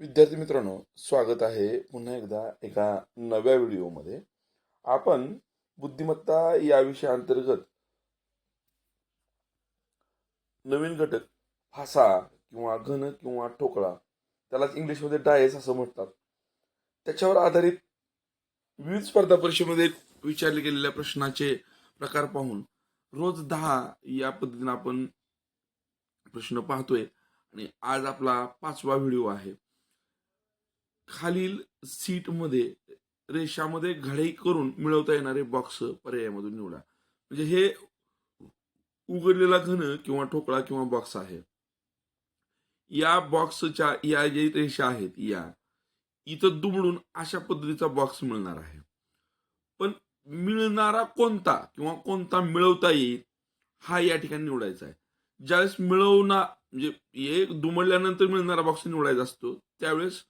विद्यार्थी मित्रांनो स्वागत आहे पुन्हा एकदा एका नव्या व्हिडिओमध्ये. आपण बुद्धिमत्ता या विषयाअंतर्गत नवीन घटक फासा किंवा घन किंवा ठोकळा त्यालाच इंग्लिशमध्ये डायस असं म्हणतात. त्याच्यावर आधारित विविध स्पर्धा परीक्षेमध्ये विचारले गेलेल्या प्रश्नाचे प्रकार पाहून रोज दहा या पद्धतीने आपण प्रश्न पाहतोय. आणि आज आपला पाचवा व्हिडिओ आहे. खालील सीटमध्ये रेषामध्ये घडाई करून मिळवता येणारे बॉक्स पर्यायामधून निवडा. म्हणजे हे उघडलेला घन किंवा ठोकळा किंवा बॉक्स आहे. या बॉक्सच्या या जे रेषा आहेत या इथं दुमडून अशा पद्धतीचा बॉक्स मिळणार आहे. पण मिळणारा कोणता किंवा कोणता मिळवता येईल हा या ठिकाणी निवडायचा आहे. ज्यावेळेस मिळवणार म्हणजे एक दुमडल्यानंतर मिळणारा बॉक्स निवडायचा असतो त्यावेळेस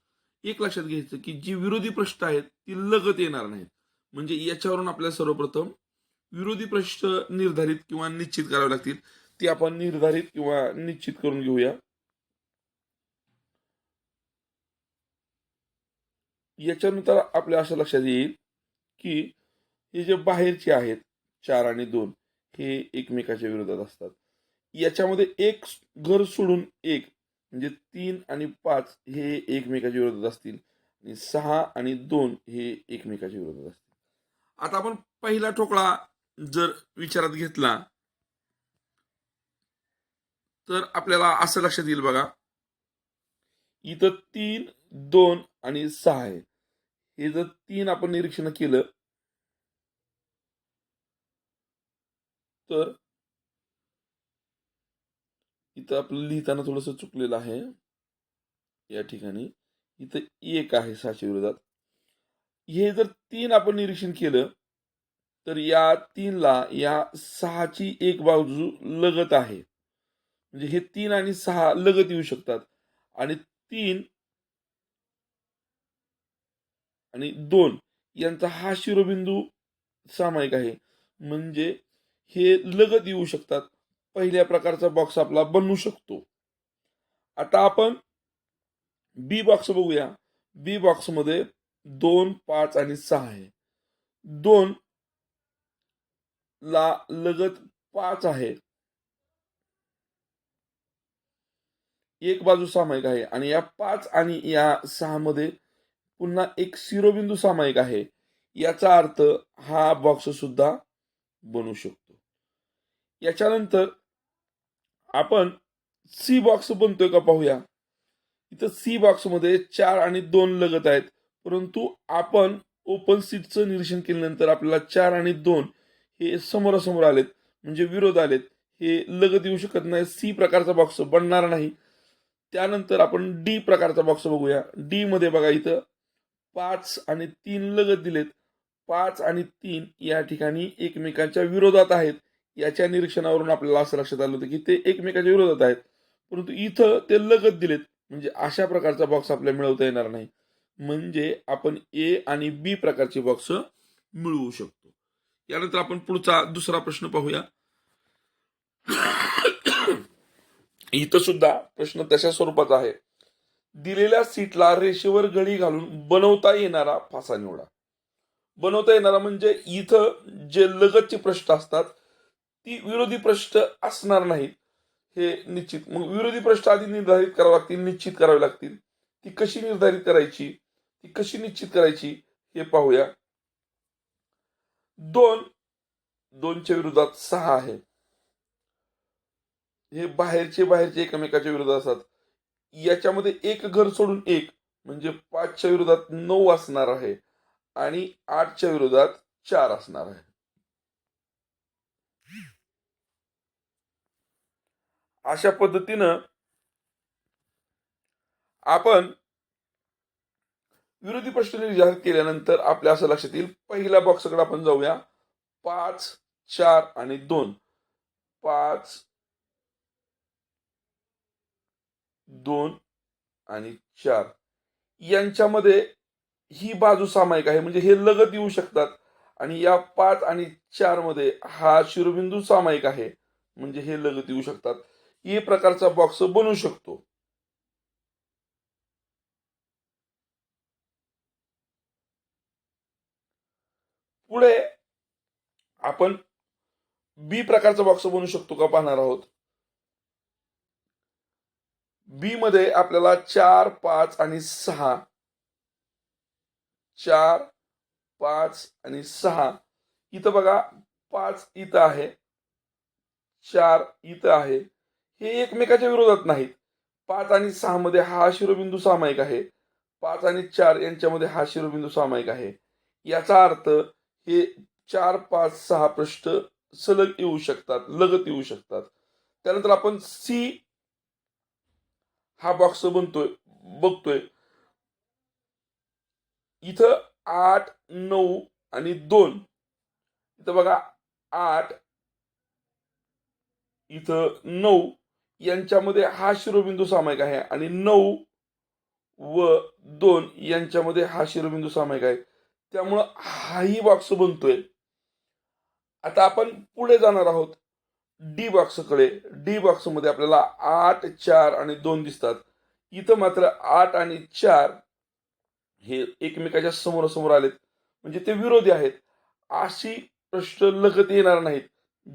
एक लक्षात घ्यायचं की जी विरोधी प्रश्न आहेत ती लगत येणार नाहीत. म्हणजे याच्यावरून आपल्याला सर्वप्रथम विरोधी प्रश्न निर्धारित किंवा निश्चित करावे लागतील. ती आपण निर्धारित किंवा निश्चित करून घेऊया. याच्यानंतर आपल्या असं लक्षात येईल की हे जे बाहेरचे आहेत चार आणि दोन हे एकमेकाच्या विरोधात असतात. याच्यामध्ये एक घर सोडून एक म्हणजे तीन आणि पाच हे एकमेकाच्या विरोधात असतील. आणि सहा आणि दोन हे एकमेकाच्या विरोधात असतील. आता आपण पहिला ठोकळा जर विचारात घेतला तर आपल्याला असं लक्षात येईल बघा. इथं तीन दोन आणि सहा आहे. हे जर तीन आपण निरीक्षण केलं तर इथं आपलं लिहिताना थोडस चुकलेलं आहे. या ठिकाणी इथं एक आहे सहाशे विरोधात. हे जर तीन आपण निरीक्षण केलं तर या तीनला या सहाची एक बाजू लगत आहे. म्हणजे हे तीन आणि सहा लगत येऊ शकतात. आणि तीन आणि दोन यांचा हा शिरोबिंदू सामायिक आहे. म्हणजे हे लगत येऊ शकतात. पहिल्या प्रकारचा बॉक्स आपला बनवू शकतो. आता आपण बी बॉक्स बघूया. बी बॉक्समध्ये दोन पाच आणि सहा आहे. दोन ला लगत पाच आहे. एक बाजू सामायिक आहे आणि या पाच आणि या सहा मध्ये पुन्हा एक शिरोबिंदू सामायिक आहे. याचा अर्थ हा बॉक्स सुद्धा बनू शकतो. याच्यानंतर आपण सी बॉक्स बनतोय का पाहूया. इथं सी बॉक्समध्ये चार आणि दोन लगत आहेत. परंतु आपण ओपन सीटचं निरीक्षण केल्यानंतर आपल्याला चार आणि दोन हे समोरासमोर आलेत. म्हणजे विरोध आलेत. हे लगत येऊ शकत नाही. सी प्रकारचा बॉक्स बनणार नाही. त्यानंतर आपण डी प्रकारचा बॉक्स बघूया. डी मध्ये बघा इथं पाच आणि तीन लगत दिलेत. पाच आणि तीन या ठिकाणी एकमेकांच्या विरोधात आहेत. याच्या निरीक्षणावरून आपल्याला असं लक्षात आलं होतं की ते एकमेकाच्या विरोधात आहेत. परंतु इथं ते लगत दिलेत. म्हणजे अशा प्रकारचा बॉक्स आपल्याला मिळवता येणार नाही. म्हणजे आपण ए आणि बी प्रकारचे बॉक्स मिळवू शकतो. यानंतर आपण पुढचा दुसरा प्रश्न पाहूया. इथं सुद्धा प्रश्न तशा स्वरूपाचा आहे. दिलेल्या सीटला रेषेवर गडी घालून बनवता येणारा फासा निवडा. बनवता येणारा म्हणजे इथं जे लगतचे प्रश्न असतात ती विरोधी प्रश्न असणार नाहीत हे निश्चित. मग विरोधी प्रश्न आधी निर्धारित करावे लागतील निश्चित करावे लागतील. ती कशी निर्धारित करायची ती कशी निश्चित करायची हे पाहूया. दोन दोनच्या विरोधात सहा आहे. हे बाहेरचे बाहेरचे एकमेकाच्या विरोधात असतात. याच्यामध्ये एक घर सोडून एक म्हणजे पाचच्या विरोधात नऊ असणार आहे आणि आठच्या विरोधात चार असणार आहे. अशा पद्धतीनं आपण विरोधी प्रश्न जाहीर केल्यानंतर आपल्या असं लक्षात येईल. पहिल्या बॉक्सकडे आपण जाऊया. पाच चार आणि दोन. पाच दोन आणि चार. यांच्यामध्ये ही बाजू सामायिक आहे. म्हणजे हे लगत येऊ शकतात. आणि या पाच आणि चारमध्ये हा शिरोबिंदू सामायिक आहे. म्हणजे हे लगत येऊ शकतात. ई प्रकारचा बॉक्स बनवू शकतो. पुढे आपण बी प्रकारचा बॉक्स बनवू शकतो का पाहणार आहोत. बी मध्ये आपल्याला चार पाच आणि सहा. चार पाच आणि सहा. इथं बघा पाच इथं आहे. चार इथं आहे. हे एकमेकाच्या विरोधात नाहीत. पाच आणि सहा मध्ये हा शिरोबिंदू सामायिक आहे. पाच आणि चार यांच्यामध्ये हा शिरोबिंदू सामायिक आहे. याचा अर्थ हे चार पाच सहा पृष्ठ सलग येऊ शकतात लगत येऊ शकतात. त्यानंतर आपण सी हा बॉक्स बनतोय बघतोय. इथं आठ नऊ आणि दोन. इथं बघा आठ इथं नऊ यांच्यामध्ये हा शिरोबिंदू सामायिक आहे आणि नऊ व दोन यांच्यामध्ये हा शिरोबिंदू सामायिक आहे. त्यामुळं हाही बॉक्स बनतोय. आता आपण पुढे जाणार आहोत. डी बॉक्सकडे डी बॉक्समध्ये आपल्याला आठ चार आणि दोन दिसतात. इथं मात्र आठ आणि चार हे एकमेकाच्या समोरासमोर आलेत. म्हणजे ते विरोधी आहेत. अशी प्रश्न लगत येणार नाहीत.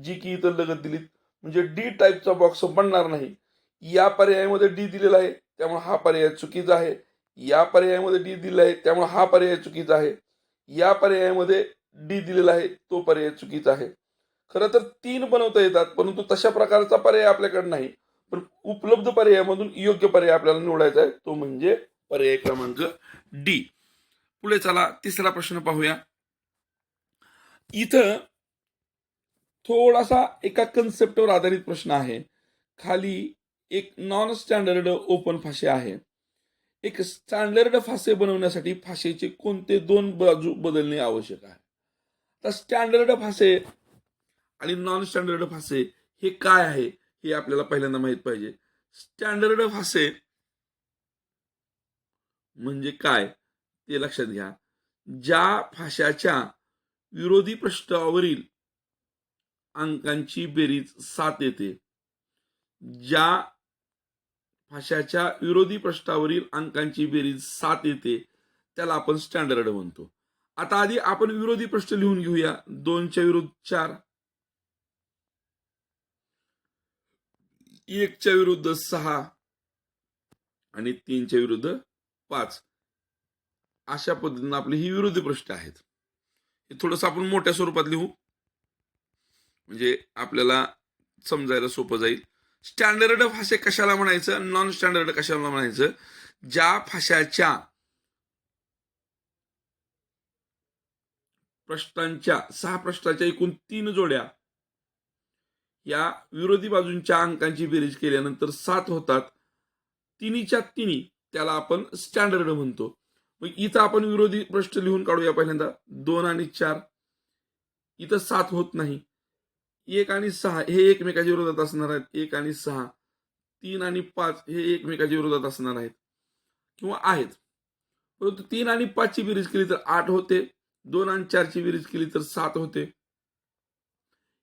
जी की इथं लगत दिलीत. म्हणजे डी टाईपचा बॉक्स बनणार नाही. या पर्यायामध्ये डी दिलेला आहे त्यामुळे हा पर्याय चुकीचा आहे. या पर्यायामध्ये डी दिलेला आहे त्यामुळे हा पर्याय चुकीचा आहे. या पर्यायामध्ये डी दिलेला आहे तो पर्याय चुकीचा आहे. खरं तर तीन बनवता येतात परंतु तशा प्रकारचा पर्याय आपल्याकडे नाही. पण उपलब्ध पर्यायामधून योग्य पर्याय आपल्याला निवडायचा आहे तो म्हणजे पर्याय क्रमांक डी पुढे चला तिसरा प्रश्न पाहूया. इथं थोडासा एका कन्सेप्टवर आधारित प्रश्न आहे. खाली एक नॉन स्टँडर्ड ओपन फाशे आहे. एक स्टँडर्ड फासे बनवण्यासाठी फाशेचे कोणते दोन बाजू बदलणे आवश्यक आहे? तर स्टँडर्ड फासे आणि नॉन स्टँडर्ड फासे हे काय आहे हे आपल्याला पहिल्यांदा माहीत पाहिजे. स्टँडर्ड फासे म्हणजे काय? ते लक्षात घ्या. ज्या फाशाच्या विरोधी पृष्ठावरील अंकांची बेरीज सात येते. ज्या भाषाच्या विरोधी पृष्ठावरील अंकांची बेरीज सात येते त्याला आपण स्टँडर्ड म्हणतो. आता आधी आपण विरोधी पृष्ठ लिहून घेऊया. दोनच्या विरुद्ध चार. एकच्या विरुद्ध सहा. आणि तीनच्या विरुद्ध पाच. अशा पद्धतीनं आपले ही विरोधी पृष्ठ आहेत. हे थोडंसं आपण मोठ्या स्वरूपात लिहू. म्हणजे आपल्याला समजायला सोपं जाईल. स्टँडर्ड भाषे कशाला म्हणायचं? नॉन स्टँडर्ड कशाला म्हणायचं? ज्या भाषाच्या प्रश्नांच्या सहा प्रश्नाच्या एकूण तीन जोड्या या विरोधी बाजूंच्या अंकांची बेरीज केल्यानंतर सात होतात. तिन्हीच्या तिन्ही त्याला आपण स्टँडर्ड म्हणतो. मग इथं आपण विरोधी प्रश्न लिहून काढूया पहिल्यांदा. दोन आणि चार. इथं सात होत नाही. एक आणि सहा हे एकमेकाच्या विरोधात असणार आहेत. एक आणि सहा तीन आणि पाच हे एकमेकाच्या विरोधात असणार आहेत. किंवा आहेत. परंतु तीन आणि पाचची बेरीज केली तर आठ होते. दोन आणि चारची बेरीज केली तर सात होते.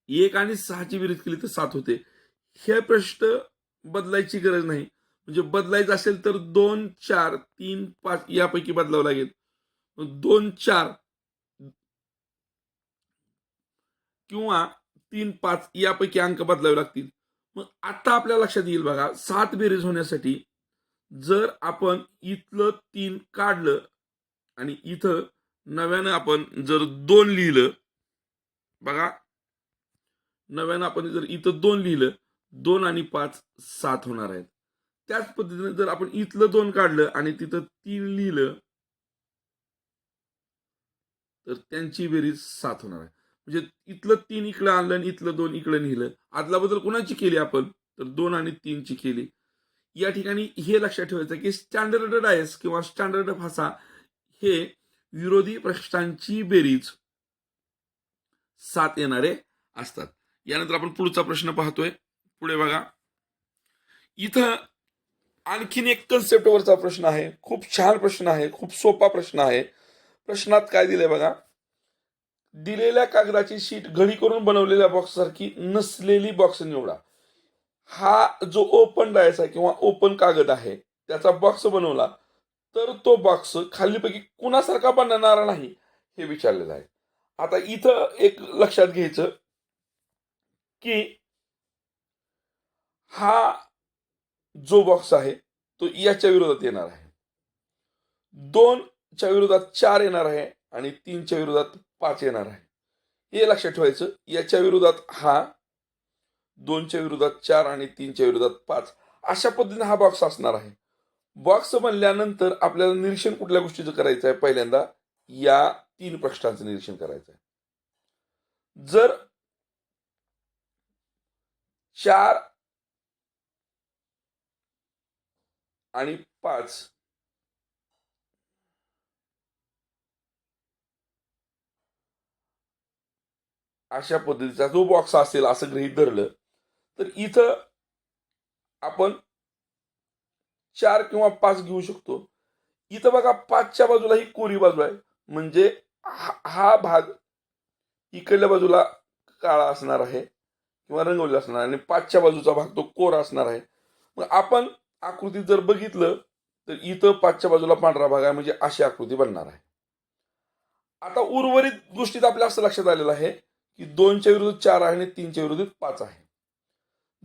एक आणि सहाची बेरीज केली तर सात होते. हे प्रश्न बदलायची गरज नाही. म्हणजे बदलायचं असेल तर दोन चार तीन पाच यापैकी बदलावं लागेल. दोन चार किंवा तीन पाच यापैकी अंक बदलावे लागतील. मग आता आपल्या लक्षात येईल बघा सात बेरीज होण्यासाठी जर आपण इथलं तीन काढलं आणि इथं नव्यानं आपण जर दोन लिहिलं बघा नव्यानं आपण जर इथं दोन लिहिलं दोन आणि पाच सात होणार आहेत. त्याच पद्धतीने जर आपण इथलं दोन काढलं आणि तिथं तीन लिहिलं तर त्यांची बेरीज सात होणार आहे. म्हणजे इथलं तीन इकडं आणलं आणि इथलं दोन इकडं नेलं. आदला बदल कोणाची केली आपण? तर दोन आणि तीनची केली. या ठिकाणी हे लक्षात ठेवायचं की स्टँडर्ड डायस किंवा स्टँडर्ड भाषा हे विरोधी प्रश्नांची बेरीज सात येणारे असतात. यानंतर आपण पुढचा प्रश्न पाहतोय. पुढे बघा. इथं आणखीन एक कन्सेप्टवरचा प्रश्न आहे. खूप छान प्रश्न आहे. खूप सोपा प्रश्न आहे. प्रश्नात काय दिलंय बघा? दिलेल्या कागदाची शीट घडी करून बनवलेल्या बॉक्स सारखी नसलेली बॉक्स निवडा. हा जो ओपन डायस आहे किंवा ओपन कागद आहे त्याचा बॉक्स बनवला तर तो बॉक्स खालीपैकी कुणासारखा बनणार नाही हे विचारलेलं आहे. आता इथं एक लक्षात घ्यायचं की हा जो बॉक्स आहे तो याच्या विरोधात येणार आहे. दोनच्या विरोधात चार येणार आहे आणि तीनच्या विरोधात पाच येणार आहे. हे लक्षात ठेवायचं याच्या विरोधात हा दोनच्या विरोधात चार आणि तीनच्या विरोधात पाच. अशा पद्धतीने हा बॉक्स असणार आहे. बॉक्स बनल्यानंतर आपल्याला निरीक्षण कुठल्या गोष्टीचं करायचं आहे? पहिल्यांदा या तीन प्रश्नांचं निरीक्षण करायचं आहे. जर चार आणि पाच अशा पद्धतीचा जो बॉक्स असेल असं गृहीत धरलं तर इथं आपण चार किंवा पाच घेऊ शकतो. इथं बघा पाचच्या बाजूला ही कोरी बाजू आहे. म्हणजे हा- भाग इकडल्या बाजूला काळा असणार आहे किंवा रंगवलेला असणार आहे. आणि पाचच्या बाजूचा भाग तो कोरा असणार आहे. मग आपण आकृतीत जर बघितलं तर इथं पाचच्या बाजूला पांढरा भाग आहे म्हणजे अशी आकृती बनणार आहे. आता उर्वरित गोष्टीत आपल्या असं लक्षात आलेलं आहे की दोनच्या विरुद्ध चार आहे आणि तीनच्या विरुद्ध पाच आहे.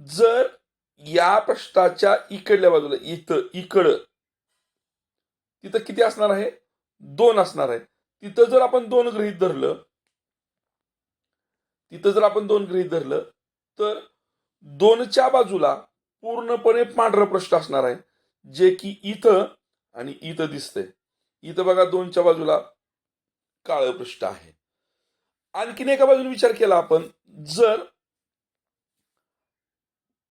जर या पृष्ठाच्या इकडल्या बाजूला इथं इकडं तिथं किती असणार आहे? दोन असणार आहे. तिथं जर आपण दोन गृहीत धरलं तिथं जर आपण दोन गृहीत धरलं तर दोनच्या बाजूला पूर्णपणे पांढरं पृष्ठ असणार आहे जे की इथं आणि इथं दिसतंय. इथं बघा दोनच्या बाजूला काळं पृष्ठ आहे. आणखीन एका बाजूने विचार केला आपण जर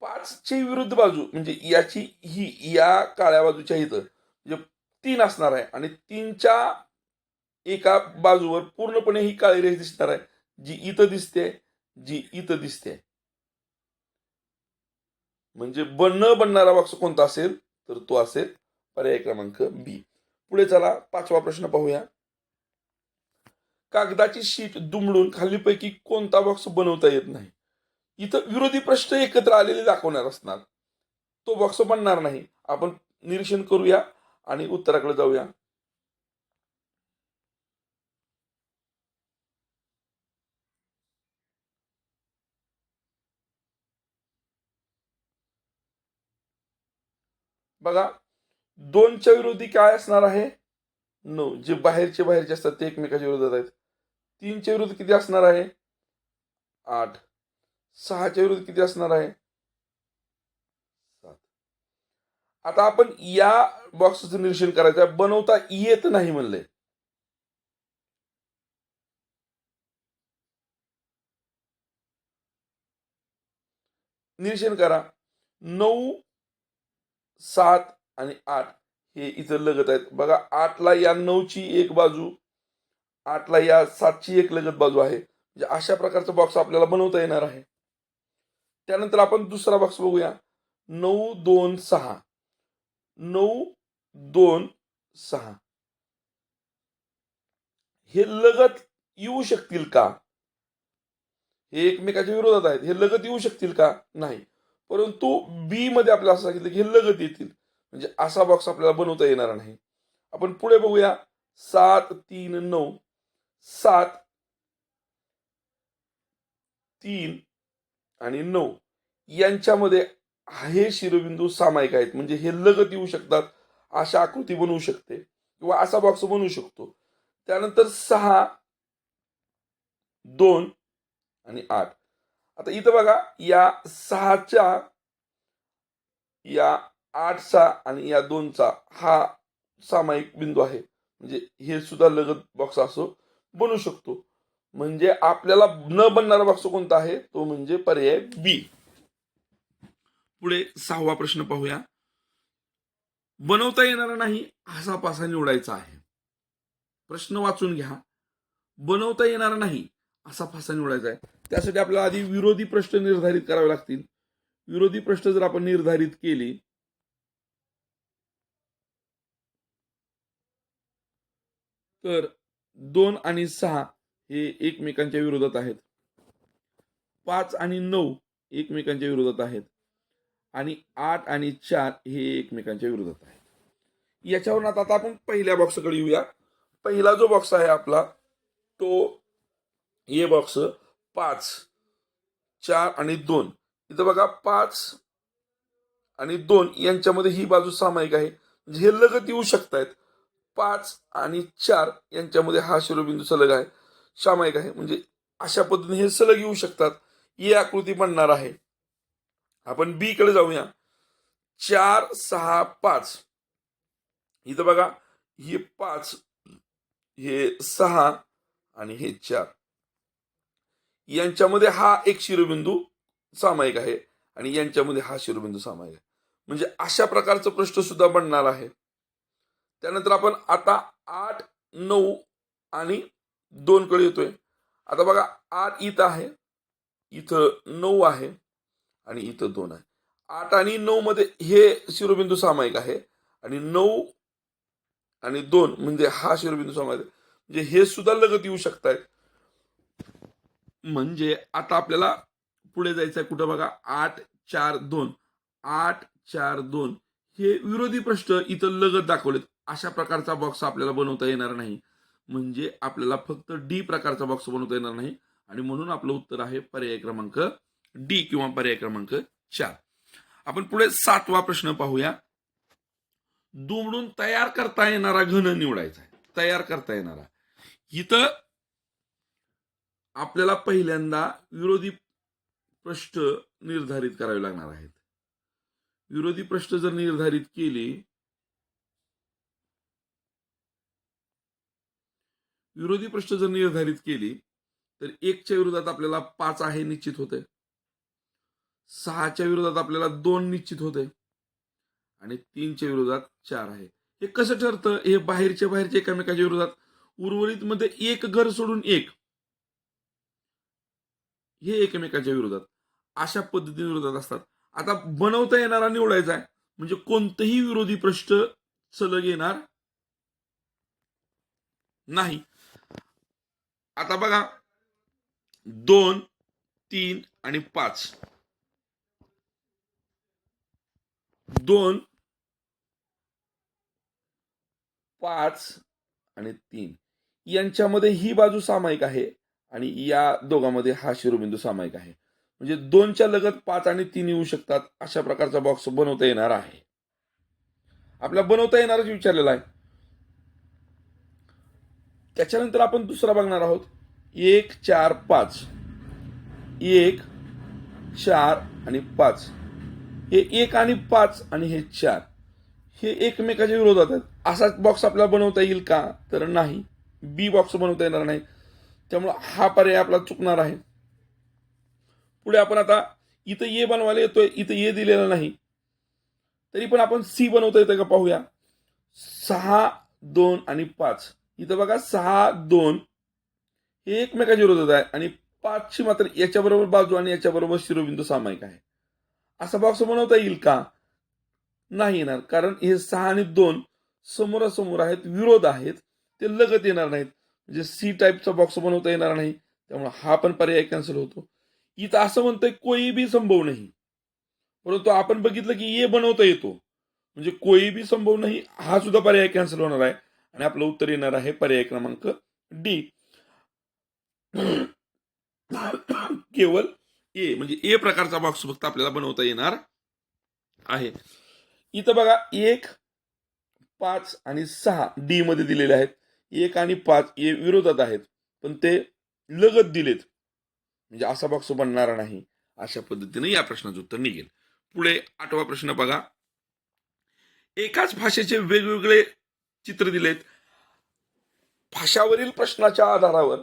पाचची विरुद्ध बाजू म्हणजे याची ही या काळ्या बाजूच्या इथं म्हणजे तीन असणार आहे आणि तीनच्या एका बाजूवर पूर्णपणे ही काळी रेष दिसणार आहे जी इथं दिसते जी इथं दिसते. म्हणजे बन न बनणारा बॉक्स कोणता असेल तर तो असेल पर्याय क्रमांक बी. पुढे चला पाचवा प्रश्न पाहूया. कागदाची शीट दुमडून खालीपैकी कोणता बॉक्स बनवता येत नाही. इथं विरोधी प्रश्न एकत्र आलेले दाखवणार असणार. तो बॉक्स बनणार नाही. आपण निरीक्षण करूया आणि उत्तराकडे जाऊया. बघा दोनच्या विरोधी काय असणार आहे? नो जे बाहेरचे बाहेरचे असतात ते एकमेकाच्या विरोधात आहेत. तीनच्या विरुद्ध किती असणार आहे? आठ. सहाच्या विरुद्ध किती असणार आहे? सात. आता आपण या बॉक्सचं निरीक्षण करायचं बनवता येत नाही म्हणले. निरीक्षण करा. नऊ सात आणि आठ हे इथं लगत आहेत. बघा आठला या नऊची एक बाजू. आठला या सातची एक लगत बाजू आहे. म्हणजे अशा प्रकारचा बॉक्स आपल्याला बनवता येणार आहे. त्यानंतर आपण दुसरा बॉक्स बघूया. नऊ दोन सहा. नऊ दोन सहा. हे लगत येऊ शकतील का? हे एकमेकाच्या विरोधात आहेत. हे लगत येऊ शकतील का? नाही. परंतु बी मध्ये आपल्याला असं सांगितलं की हे लगत येतील. म्हणजे असा बॉक्स आपल्याला बनवता येणार नाही. आपण पुढे बघूया. सात तीन नऊ. सात तीन आणि नऊ यांच्यामध्ये हे शिरोबिंदू सामायिक आहेत. म्हणजे हे लगत येऊ शकतात अशा आकृती बनवू शकते किंवा असा बॉक्स बनवू शकतो. त्यानंतर सहा दोन आणि आठ. आता इथं बघा या सहाच्या या आठचा आणि या दोनचा हा सामायिक बिंदू आहे. म्हणजे हे सुद्धा लगत बॉक्स असो बनू शकतो. म्हणजे आपल्याला न बनणारा बॉक्स कोणता आहे? तो म्हणजे पर्याय बी पुढे सहावा प्रश्न पाहूया. बनवता येणारा नाही असा पासा निवडायचा आहे. प्रश्न वाचून घ्या. बनवता येणारा नाही असा फासा निवडायचा आहे. त्यासाठी आपल्याला आधी विरोधी प्रश्न निर्धारित करावे लागतील. विरोधी प्रश्न जर आपण निर्धारित केले तर दोन आणि सहा हे एकमेकांच्या विरोधात आहेत. पाच आणि नऊ एकमेकांच्या विरोधात आहेत. आणि आठ आणि चार हे एकमेकांच्या विरोधात आहेत. याच्यावरून आता आता आपण पहिल्या बॉक्सकडे येऊया. पहिला जो बॉक्स आहे आपला तो हे बॉक्स पाच चार आणि दोन. इथं बघा पाच आणि दोन यांच्यामध्ये ही बाजू सामायिक आहे. म्हणजे हे लगत येऊ शकतायत. पाच आणि चार यांच्यामध्ये हा शिरोबिंदू सलग आहे सामायिक आहे. म्हणजे अशा पद्धतीने हे सलग येऊ शकतात. ही आकृती बनणार आहे. आपण बी कडे जाऊया. चार सहा पाच. इथं बघा हे पाच हे सहा आणि हे चार. यांच्यामध्ये हा एक शिरोबिंदू सामायिक आहे आणि यांच्यामध्ये हा शिरोबिंदू सामायिक आहे. म्हणजे अशा प्रकारचं प्रश्न सुद्धा बनणार आहे. त्यानंतर आपण आता आठ नऊ आणि दोन कडे येतोय. आता बघा आठ इथं आहे इथं नऊ आहे आणि इथं दोन आहे. आठ आणि नऊ मध्ये हे शिरोबिंदू सामायिक आहे आणि नऊ आणि दोन म्हणजे हा शिरोबिंदू सामायिक आहे. म्हणजे हे सुद्धा लगत येऊ शकतायत. म्हणजे आता आपल्याला पुढे जायचं आहे कुठं बघा? आठ चार दोन. आठ चार दोन हे विरोधी प्रश्न इथं लगत दाखवलेत. अशा प्रकारचा बॉक्स आपल्याला बनवता येणार नाही. म्हणजे आपल्याला फक्त डी प्रकारचा बॉक्स बनवता येणार नाही. आणि म्हणून आपलं उत्तर आहे पर्याय क्रमांक डी किंवा पर्याय क्रमांक चार. आपण पुढे सातवा प्रश्न पाहूया. दुमडून तयार करता येणारा घन निवडायचा आहे. तयार करता येणारा. इथं आपल्याला पहिल्यांदा विरोधी प्रश्न निर्धारित करावे लागणार आहेत. विरोधी प्रश्न जर निर्धारित केले विरोधी प्रश्न जर निर्धारित केली तर एकच्या विरोधात आपल्याला पाच आहे निश्चित होते. सहाच्या विरोधात आपल्याला दोन निश्चित होते. आणि तीनच्या विरोधात चार आहे. हे कसं ठरतं? हे बाहेरच्या बाहेरच्या एकामेकाच्या विरोधात उर्वरित मध्ये एक घर सोडून एक. हे एकमेकाच्या विरोधात. अशा पद्धतीने विरोधात असतात. आता बनवता येणारा निवडायचा आहे. म्हणजे कोणतंही विरोधी प्रश्न सलग येणार नाही. आता बघा. दोन तीन आणि पाच. दोन पाच आणि तीन. यांच्यामध्ये ही बाजू सामायिक आहे आणि या दोघांमध्ये हा शिरोबिंदू सामायिक आहे. म्हणजे दोनच्या लगत पाच आणि तीन येऊ शकतात अशा प्रकारचा बॉक्स बनवता येणार आहे. आपल्या बनवता येणारच विचारलेला आहे. त्याच्यानंतर आपण दुसरा बघणार आहोत. एक चार पाच. एक चार आणि पाच. हे एक आणि पाच आणि हे चार. हे एकमेकाच्या विरोधात आहेत. असाच बॉक्स आपल्याला बनवता येईल का? तर नाही. बी बॉक्स बनवता येणार नाही. त्यामुळं हा पर्याय आपला चुकणार आहे. पुढे आपण आता इथं ये बनवायला येतोय. इथं ये दिलेलं नाही. तरी पण आपण सी बनवता येतं का पाहूया? सहा दोन आणि पाच. इथं बघा सहा दोन हे एकमेकाच्या विरोधात आहे आणि पाचशे मात्र याच्याबरोबर बाजू आणि याच्याबरोबर शिरोबिंदू सामायिक आहे. असा बॉक्स बनवता येईल का? नाही येणार. कारण हे सहा आणि दोन समोरासमोर आहेत विरोध आहेत. ते लगत येणार नाहीत. म्हणजे सी टाईपचा बॉक्स बनवता येणार नाही. त्यामुळे हा पण पर्याय कॅन्सल होतो. इथं असं म्हणतंय कोई बी संभव नाही. परंतु आपण बघितलं की ये बनवता येतो. म्हणजे कोई बी संभव नाही हा सुद्धा पर्याय कॅन्सल होणार आहे. आणि आपलं उत्तर येणार आहे पर्याय क्रमांक डी. केवळ ए म्हणजे ए प्रकारचा बॉक्स फक्त आपल्याला बनवता येणार आहे. इथं बघा एक पाच आणि सहा डी मध्ये दिलेले आहेत. एक आणि पाच ए विरोधात आहेत. पण ते लगत दिलेत. म्हणजे असा बॉक्स बनणार नाही. अशा पद्धतीने या प्रश्नाचं उत्तर निघेल. पुढे आठवा प्रश्न बघा. एकाच भाषेचे वेगवेगळे चित्र दिलेत. भाषावरील प्रश्नाच्या आधारावर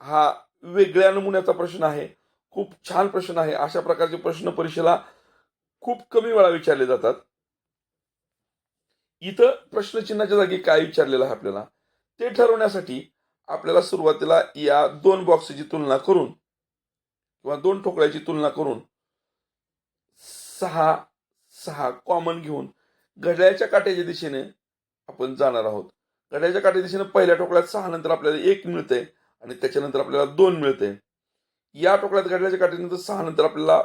हा वेगळ्या नमुन्याचा प्रश्न आहे. खूप छान प्रश्न आहे. अशा प्रकारचे प्रश्न परीक्षेला खूप कमी वेळा विचारले जातात. इथं प्रश्नचिन्हाच्या जागी काय विचारलेलं आहे आपल्याला? ते ठरवण्यासाठी आपल्याला सुरुवातीला या दोन बॉक्सची तुलना करून किंवा दोन ठोकळ्याची तुलना करून सहा सहा कॉमन घेऊन घड्याळ्याच्या काट्याच्या दिशेने आपण जाणार आहोत. घड्याच्या काठी दिशेने पहिल्या टोकळ्यात सहा नंतर आपल्याला एक मिळते आणि त्याच्यानंतर आपल्याला दोन मिळते या टोकड्यात घड्याच्या काठीनंतर सहा नंतर आपल्याला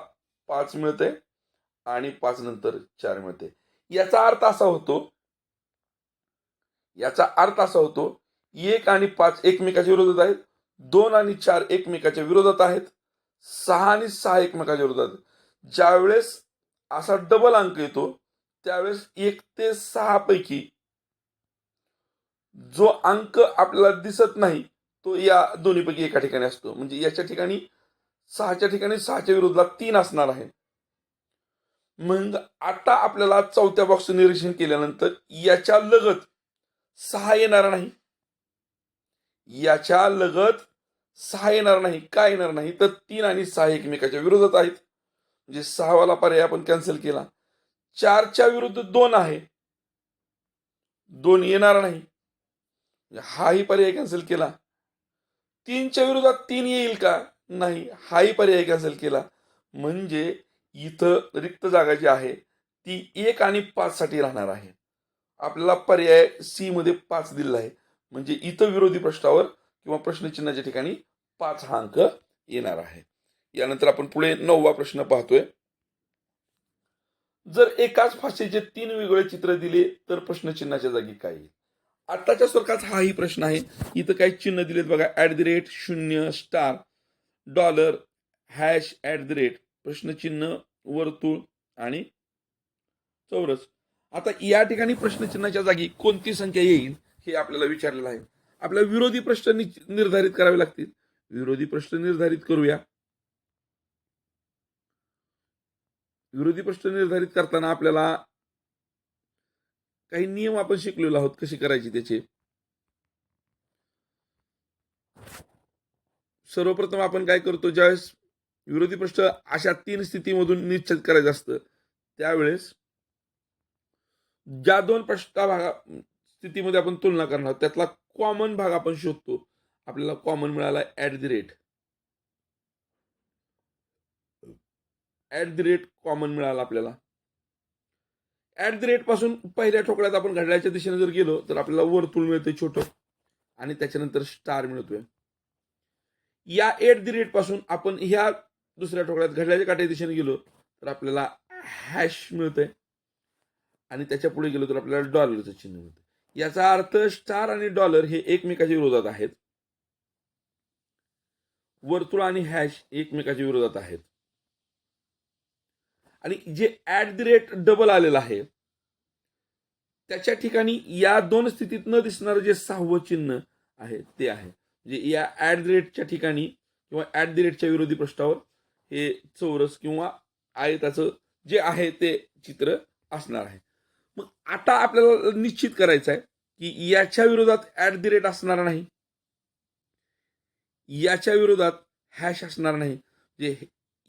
पाच मिळते आणि पाच नंतर चार मिळते याचा अर्थ असा होतो याचा अर्थ असा होतो एक आणि पाच एकमेकाच्या विरोधात आहेत दोन आणि चार एकमेकाच्या विरोधात आहेत सहा आणि सहा एकमेकाच्या विरोधात ज्यावेळेस असा डबल अंक येतो त्यावेळेस एक ते सहा पैकी जो अंक आपल्याला दिसत नाही तो या दोन्हीपैकी एका ठिकाणी असतो. म्हणजे याच्या ठिकाणी सहाच्या ठिकाणी सहाच्या विरोधात तीन असणार आहे. मग आता आपल्याला चौथ्या बॉक्सचं निरीक्षण केल्यानंतर याच्या लगत सहा येणार नाही. याच्या लगत सहा येणार नाही. काय येणार नाही? तर तीन आणि सहा एकमेकाच्या विरोधात आहेत. म्हणजे सहावाला पर्याय आपण कॅन्सल केला. चारच्या विरुद्ध दोन आहे. दोन येणार नाही. म्हणजे हाही पर्याय कॅन्सल केला. तीनच्या विरोधात तीन येईल का? नाही हाही पर्याय कॅन्सल केला. म्हणजे इथं रिक्त जागा जी आहे ती एक आणि पाच साठी राहणार आहे. आपल्याला पर्याय सी मध्ये पाच दिलेला आहे. म्हणजे इथं विरोधी प्रश्नावर किंवा प्रश्नचिन्हाच्या ठिकाणी पाच हा अंक येणार आहे. यानंतर आपण पुढे नववा प्रश्न पाहतोय. जर एकाच फाशीचे तीन वेगळे चित्र दिले तर प्रश्नचिन्हाच्या जागी काय येईल? आत्ताच्या स्वरूपात हाही प्रश्न आहे. इथं काही चिन्ह दिलेत बघा. ऍट द रेट शून्य star dollar hash at the rate प्रश्नचिन्ह वर्तुळ आणि चौरस. आता या ठिकाणी प्रश्नचिन्हाच्या जागी कोणती संख्या येईल हे आपल्याला विचारलेलं आहे. आपल्याला विरोधी प्रश्न निर्धारित करावे लागतील. विरोधी प्रश्न निर्धारित करूया. विरोधी प्रश्न निर्धारित करताना आपल्याला काही नियम आपण शिकलेलो आहोत कशी करायची त्याचे? सर्वप्रथम आपण काय करतो ज्यावेळेस विरोधी प्रश्न अशा तीन स्थितीमधून निश्चित करायचं असतं त्यावेळेस ज्या दोन प्रश्न भागा स्थितीमध्ये आपण तुलना करणार आहोत, त्यातला कॉमन भाग आपण शोधतो. आपल्याला कॉमन मिळाला at the rate at the rate common मिळाला आपल्याला. ऍट द रेटपासून पहिल्या ठोकळ्यात आपण घड्याळ्याच्या दिशेने जर गेलो तर आपल्याला वर्तुळ मिळतंय छोटं. आणि त्याच्यानंतर स्टार मिळतोय. या एट द रेटपासून आपण ह्या दुसऱ्या ठोकळ्यात घड्याळ्याच्या काट्या दिशेने गेलो तर आपल्याला हॅश मिळतंय. आणि त्याच्या पुढे गेलो तर आपल्याला डॉलरचं चिन्ह मिळतं याचा अर्थ स्टार आणि डॉलर हे एकमेकाच्या विरोधात आहेत. वर्तुळ आणि हॅश एकमेकाच्या विरोधात आहेत. आणि जे ॲट द रेट डबल आलेलं आहे त्याच्या ठिकाणी या दोन स्थितीत न दिसणारं जे सहावं चिन्ह आहे ते आहे. म्हणजे या ऍट द रेटच्या ठिकाणी किंवा ऍट द रेटच्या विरोधी पृष्ठावर हे चौरस किंवा आयताचं जे आहे ते चित्र असणार आहे. मग आता आपल्याला निश्चित करायचं आहे की याच्या विरोधात ऍट द रेट असणार नाही. याच्या विरोधात हॅश असणार नाही. जे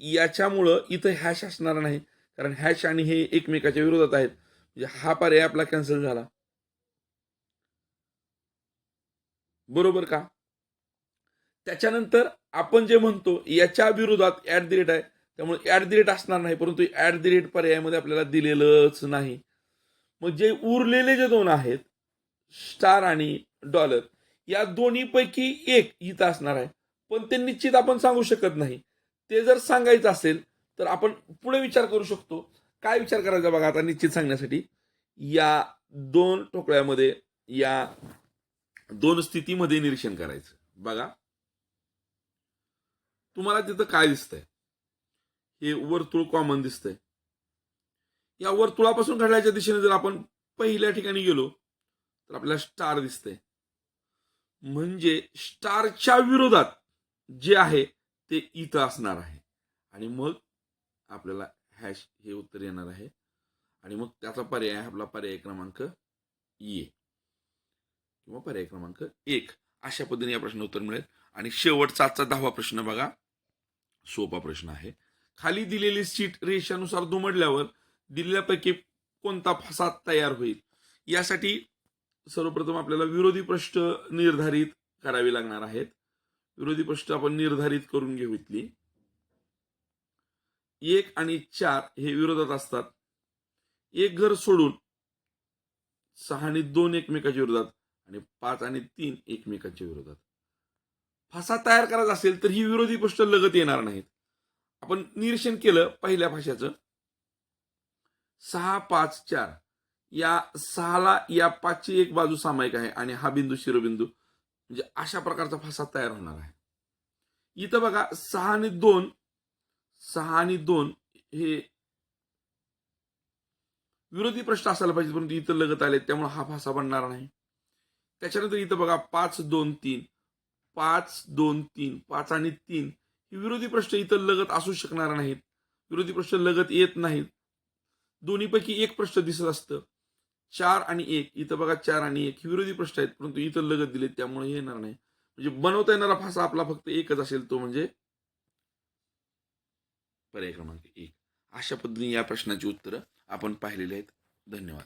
याच्यामुळं इथं हॅश असणार नाही. कारण हॅश आणि हे एकमेकाच्या विरोधात आहेत. म्हणजे हा पर्याय आपला कॅन्सल झाला. बरोबर का? त्याच्यानंतर आपण जे म्हणतो याच्या विरोधात ॲट द रेट आहे. त्यामुळे ॲट द रेट असणार नाही परंतु ॲट द रेट पर्यायामध्ये आपल्याला दिलेलंच नाही. मग जे उरलेले जे दोन आहेत स्टार आणि डॉलर या दोन्हीपैकी एक इथं असणार आहे. पण ते निश्चित आपण सांगू शकत नाही. ते जर सांगायचं असेल तर आपण पुढे विचार करू शकतो. काय विचार करायचा बघा आता निश्चित सांगण्यासाठी. या दोन ठोकळ्यामध्ये या दोन स्थितीमध्ये निरीक्षण करायचं. बघा. तुम्हाला तिथं काय दिसतंय? हे वर्तुळ कॉमन दिसतंय. या वर्तुळापासून घडल्याच्या दिशेने जर आपण पहिल्या ठिकाणी गेलो तर आपल्याला स्टार दिसतंय. म्हणजे स्टारच्या विरोधात जे आहे ते इथं असणार आहे. आणि मग आपल्याला हॅश हे उत्तर येणार आहे. आणि मग त्याचा पर्याय आपला पर्याय क्रमांक ए. किंवा पर्याय क्रमांक एक. अशा पद्धतीने या प्रश्न उत्तर मिळेल. आणि शेवटचा आजचा दहावा प्रश्न बघा. सोपा प्रश्न आहे. खाली दिलेली सीट रेषानुसार दुमडल्यावर दिलेल्यापैकी कोणता फसाद तयार होईल? यासाठी सर्वप्रथम आपल्याला विरोधी प्रश्न निर्धारित करावे लागणार आहेत. विरोधी पक्ष आपण निर्धारित करून घेऊ इथली. एक आणि चार हे विरोधात असतात. एक घर सोडून सहा आणि दोन एकमेकाच्या विरोधात आणि पाच आणि तीन एकमेकाच्या विरोधात. फासा तयार करायचा असेल तर ही विरोधी पक्ष लगत येणार नाहीत. आपण निरीक्षण केलं पहिल्या भाषाचं सहा पाच चार. या सहाला या पाचची एक बाजू सामायिक आहे आणि हा बिंदू शिरोबिंदू म्हणजे अशा प्रकारचा फासा तयार होणार आहे. इथं बघा सहा आणि दोन सहा आणि दोन हे विरोधी प्रश्न असायला पाहिजे परंतु इथं लगत आले त्यामुळे हा फासा बनणार नाही. त्याच्यानंतर इथं बघा पाच दोन तीन पाच दोन तीन पाच आणि तीन हे विरोधी प्रश्न इथं लगत असू शकणार नाहीत. विरोधी प्रश्न लगत येत नाहीत. दोन्हीपैकी एक प्रश्न दिसत असतं. चार आणि एक. इथं बघा चार आणि एक. हे विरोधी प्रश्न आहेत परंतु इथं लगत दिलेत त्यामुळे हे येणार नाही. म्हणजे बनवता येणारा फासा आपला फक्त एकच असेल तो म्हणजे पर्याय क्रमांक एक. अशा पद्धतीने या प्रश्नाची उत्तरं आपण पाहिलेली आहेत. धन्यवाद.